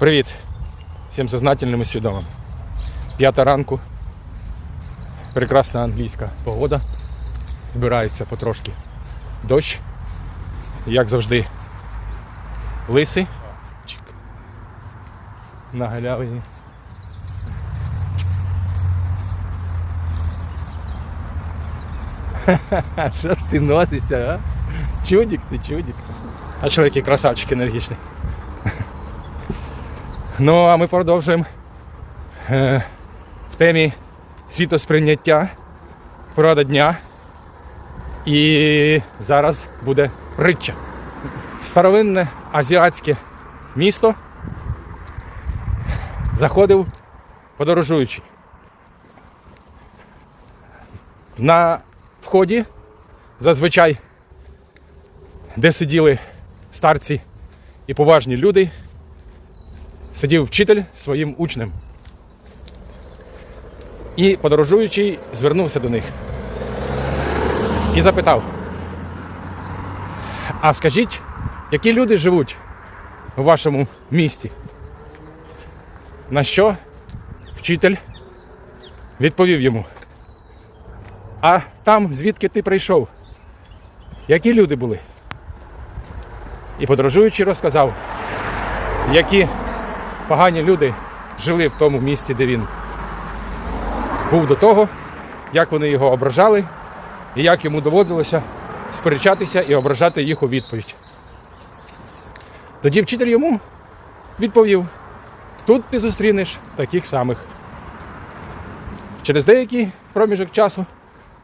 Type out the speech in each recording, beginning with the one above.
Привіт всім сознательним і свідомим. П'ята ранку. Прекрасна англійська погода. Збирається потрошки дощ. Як завжди, лиси. На галявині. Що ж ти носишся, а? Чудик ти, чудик. А що який красавчик енергічний. Ну, а ми продовжуємо е, в темі світосприйняття, порада дня. І зараз буде притча. Старовинне азіатське місто заходив подорожуючий. На вході зазвичай, де сиділи старці і поважні люди, сидів вчитель своїм учнем. І подорожуючий звернувся до них і запитав: А скажіть, які люди живуть у вашому місті? На що вчитель відповів йому? А там, звідки ти прийшов? Які люди були? І подорожуючий розказав, які погані люди жили в тому місці, де він був до того, як вони його ображали, і як йому доводилося сперечатися і ображати їх у відповідь. Тоді вчитель йому відповів: тут ти зустрінеш таких самих. Через деякий проміжок часу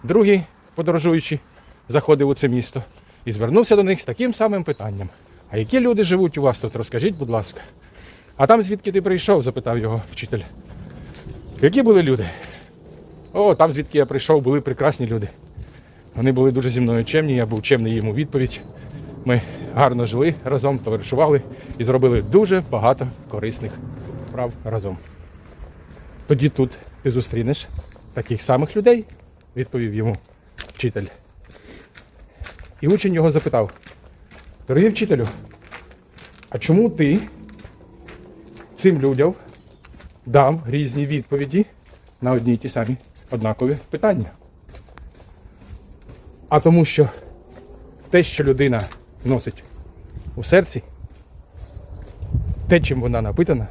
другий подорожуючий заходив у це місто і звернувся до них з таким самим питанням. А які люди живуть у вас тут? Розкажіть, будь ласка. А там звідки ти прийшов? запитав його вчитель. Які були люди? О, там звідки я прийшов, були прекрасні люди. Вони були дуже зі мною чемні, я був чемний їм у відповідь. Ми гарно жили разом, товаришували і зробили дуже багато корисних справ разом. Тоді тут ти зустрінеш таких самих людей, відповів йому вчитель. І учень його запитав: Дорогий вчителю, а чому ти цим людям дав різні відповіді на одні й ті самі однакові питання? А тому що те, що людина носить у серці, те, чим вона напитана,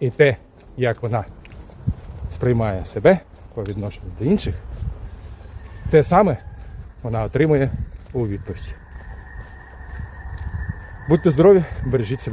і те, як вона сприймає себе по відношенню до інших, те саме вона отримує у відповідь. Будьте здорові, бережіть себе.